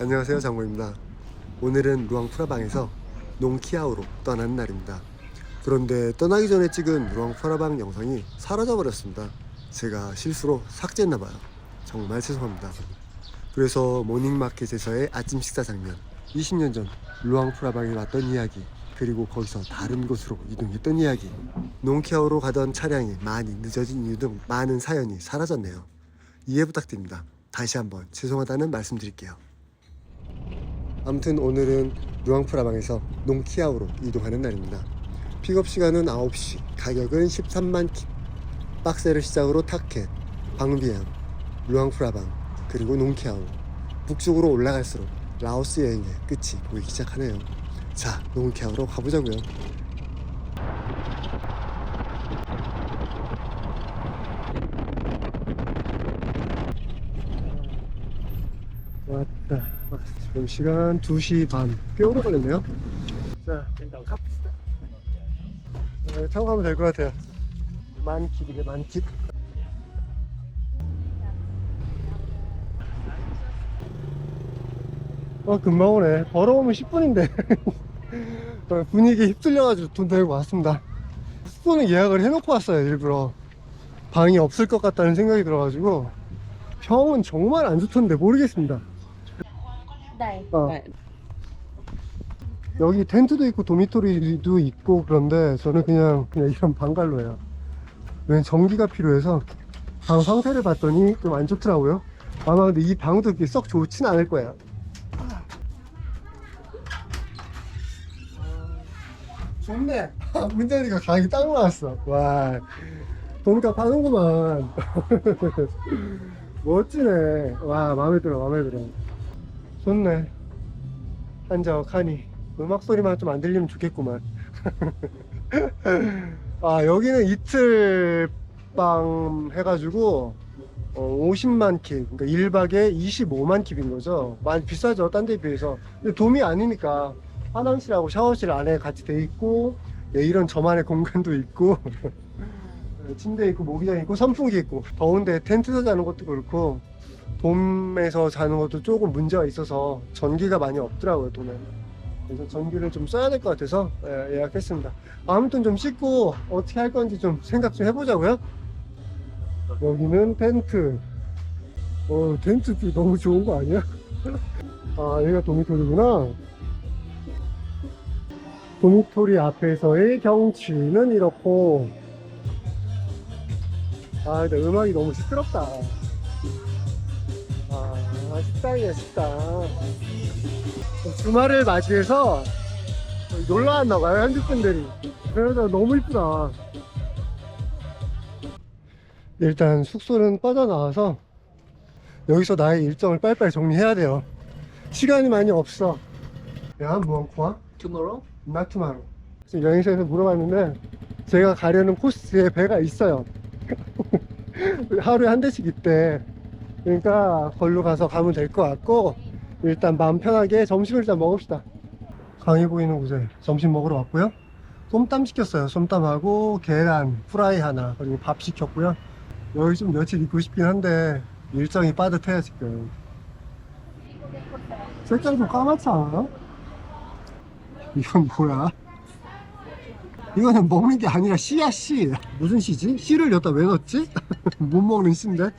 안녕하세요 장모입니다. 오늘은 루앙 프라방에서 농키아우로 떠나는 날입니다. 그런데 떠나기 전에 찍은 루앙 프라방 영상이 사라져 버렸습니다. 제가 실수로 삭제했나 봐요. 정말 죄송합니다. 그래서 모닝마켓에서의 아침 식사 장면 20년 전 루앙 프라방에 왔던 이야기 그리고 거기서 다른 곳으로 이동했던 이야기 농키아우로 가던 차량이 많이 늦어진 이유 등 많은 사연이 사라졌네요. 이해 부탁드립니다. 다시 한번 죄송하다는 말씀드릴게요 아무튼 오늘은 루앙프라방에서 농키아우로 이동하는 날입니다. 픽업 시간은 9시, 가격은 13만 킵. 박세를 시작으로 타켓, 방비앙, 루앙프라방, 그리고 농키아우. 북쪽으로 올라갈수록 라오스 여행의 끝이 보이기 시작하네요. 자, 농키아우로 가보자고요. 왔다. 지금 시간 2시 반. 꽤 오래 걸렸네요. 자, 갑시다. 네, 타고 가면 될 것 같아요. 만킵이네, 만킵. 어, 금방 오네. 걸어오면 10분인데. 분위기에 휩쓸려가지고 돈 들고 왔습니다. 숙소는 예약을 해놓고 왔어요, 일부러. 방이 없을 것 같다는 생각이 들어가지고. 평은 정말 안 좋던데 모르겠습니다. Đây Ờ. Đây. 여기 텐트도 있고 도미토리도 있고 그런데 저는 그냥 그냥 이런 방갈로예요. 왜냐면 전기가 필요해서 방 상태를 봤더니 좀 안 좋더라고요. 아마 근데 이 방도 그렇게 썩 좋진 않을 거예요. 좋네. 문재리가 강이 딱 나왔어. 와, 돈값 하는구만. 멋지네. 와, 마음에 들어, 마음에 들어. 좋네. 한적하니 음악 소리만 좀 안 들리면 좋겠구만. 아 여기는 이틀방 해가지고 어, 50만 킵, 그러니까 1박에 25만 킵인 거죠. 많이 비싸죠, 딴 데 비해서. 근데 돔이 아니니까 화장실하고 샤워실 안에 같이 돼 있고 예, 이런 저만의 공간도 있고 침대 있고 모기장 있고 선풍기 있고 더운데 텐트에서 자는 것도 그렇고 돔에서 자는 것도 조금 문제가 있어서 전기가 많이 없더라고요 돔에 그래서 전기를 좀 써야 될 것 같아서 예, 예약했습니다. 아무튼 좀 씻고 어떻게 할 건지 좀 생각 좀 해보자고요. 여기는 텐트. 어 텐트 너무 좋은 거 아니야? 아 여기가 도미토리구나. 도미토리 앞에서의 경치는 이렇고. 아 근데 음악이 너무 시끄럽다. 아, 식당이야, 식당. 주말을 맞이해서 놀러 왔나봐요, 한국 분들이. 그래서 너무 이쁘다. 일단 숙소는 빠져나와서 여기서 나의 일정을 빨리빨리 정리해야 돼요. 시간이 많이 없어. 야, 무언쿠아? tomorrow Not tomorrow. 지금 여행사에서 물어봤는데 제가 가려는 코스에 배가 있어요. 하루에 한 대씩 있대. 그러니까 걸로 가서 가면 될 것 같고 일단 마음 편하게 점심을 일단 먹읍시다. 강이 보이는 곳에 점심 먹으러 왔고요. 솜땀 시켰어요. 솜땀하고 계란 프라이 하나 그리고 밥 시켰고요. 여기 좀 며칠 있고 싶긴 한데 일정이 빠듯해요 지금. 색깔 좀 까맣지 않아? 이건 뭐야? 이거는 먹는 게 아니라 씨야 씨 무슨 씨지? 씨를 여기다 왜 넣었지? 못 먹는 씨인데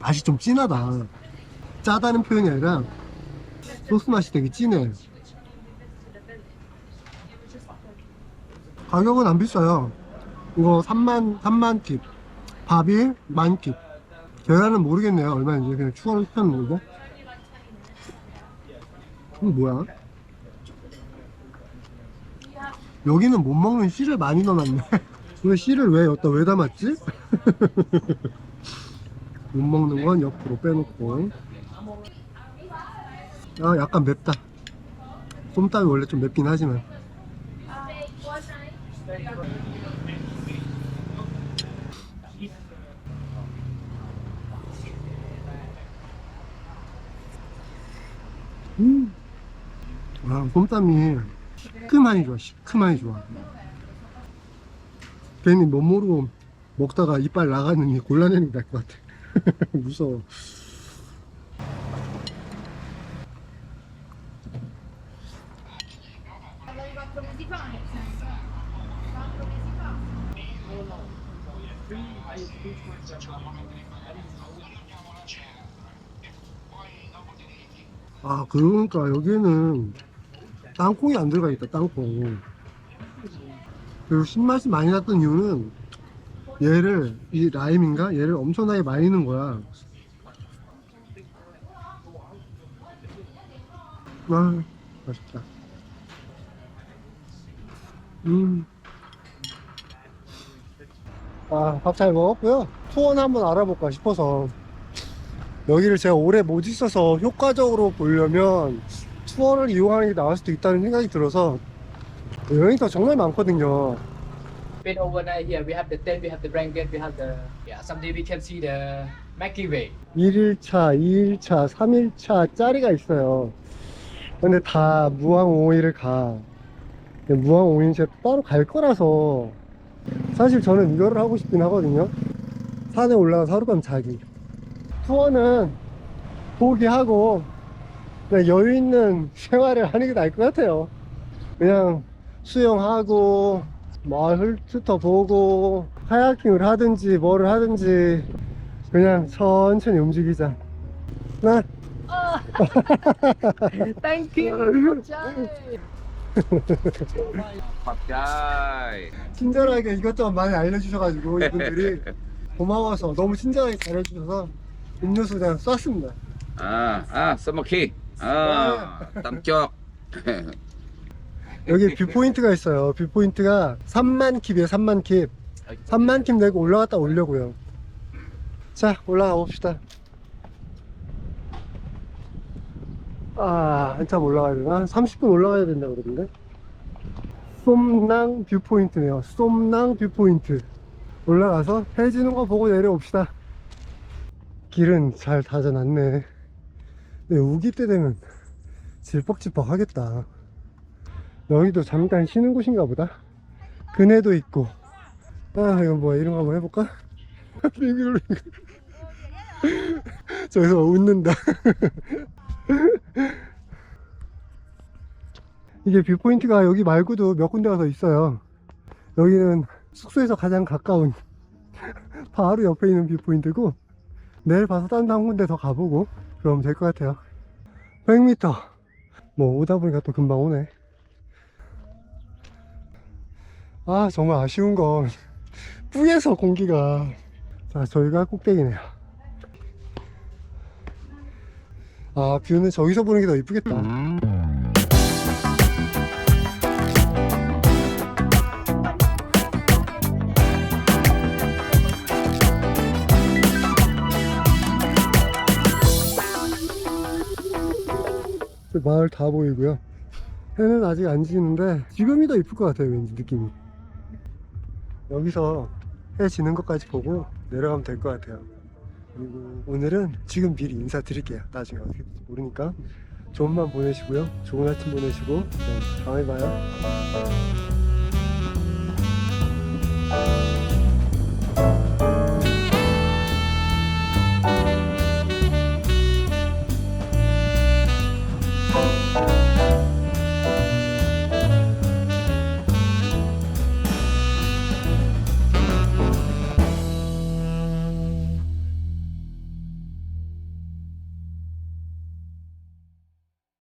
맛이 좀 진하다. 짜다는 표현이 아니라 소스 맛이 되게 진해. 가격은 안 비싸요. 이거 3만 3만 팁 밥이 만팁 계란은 모르겠네요. 얼마인지. 그냥 추가로 시켰는데 이거 뭐야? 여기는 못 먹는 씨를 많이 넣어놨네. 왜 씨를 왜 여기다 왜 담았지? 못 먹는 건 옆으로 빼놓고. 아, 약간 맵다. 솜땀이 원래 좀 맵긴 하지만. 음. 아, 솜땀이 시큼하니 좋아, 시큼하니 좋아. 괜히 못 모르고 먹다가 이빨 나가는 게게 나을 것 같아. 무서워. 아 그러니까 여기는 땅콩이 안 들어가 있다 땅콩 그리고 신맛이 많이 났던 이유는 얘를 이 라임인가? 얘를 엄청나게 많이 넣은 거야. 아 맛있다. 음. 음아밥 잘 먹었고요. 투어는 한번 알아볼까 싶어서. 여기를 제가 오래 못 있어서 효과적으로 보려면 투어를 이용하는 게 나을 수도 있다는 생각이 들어서 여행터 정말 많거든요. been overnight here. We have the tent, we have the blanket, we have the yeah. Someday we can see the Milky Way. 1일차, 2일차, 3일차 짜리가 있어요. 근데 다 무항 5일을 가. 근데 무항 5일 제가 따로 갈 거라서 사실 저는 이거를 하고 싶긴 하거든요. 산에 올라가서 하룻밤 자기. 투어는 포기하고 그냥 여유 있는 생활을 하는 게 나을 것 같아요. 그냥 수영하고 마을 훑어보고 카야킹을 하든지 뭐를 하든지 그냥 천천히 움직이자. 나 Thank you. 갑자이. 친절하게 이것저것 많이 알려주셔가지고 이분들이 고마워서 너무 친절하게 잘해주셔서 음료수 그냥 쐈습니다. 아, 아, 써먹기. 아, 땀격. 여기 뷰포인트가 있어요. 뷰포인트가 3만 킵이에요. 3만 킵. 3만 킵 내고 올라갔다 오려고요. 자, 올라가 봅시다. 아, 한참 올라가야 되나? 30분 올라가야 된다 그러던데? 솜낭 뷰포인트네요. 솜낭 뷰포인트. 올라가서 해 지는 거 보고 내려옵시다. 길은 잘 다져놨네. 근데 우기 때 되면 질퍽질퍽 하겠다. 여기도 잠깐 쉬는 곳인가 보다. 그네도 있고. 아, 이건 뭐야. 이런 거 한번 해볼까? 빙글빙글. 저기서 막 웃는다. 이게 뷰포인트가 여기 말고도 몇 군데가 더 있어요. 여기는 숙소에서 가장 가까운 바로 옆에 있는 뷰포인트고 내일 봐서 딴데한 군데 더 가보고 그러면 될것 같아요. 100m. 뭐 오다 보니까 또 금방 오네. 아 정말 아쉬운 건 뿌에서 공기가. 자 저희가 꼭대기네요. 아 뷰는 저기서 보는 게 더 이쁘겠다. 저 마을 다 보이고요. 해는 아직 안 지는데 지금이 더 이쁠 것 같아요 왠지 느낌이 여기서 해 지는 것까지 보고 내려가면 될 것 같아요. 그리고 오늘은 지금 미리 인사드릴게요. 나중에 어떻게 될지 모르니까. 좋은 밤 보내시고요. 좋은 아침 보내시고. 네, 다음에 봐요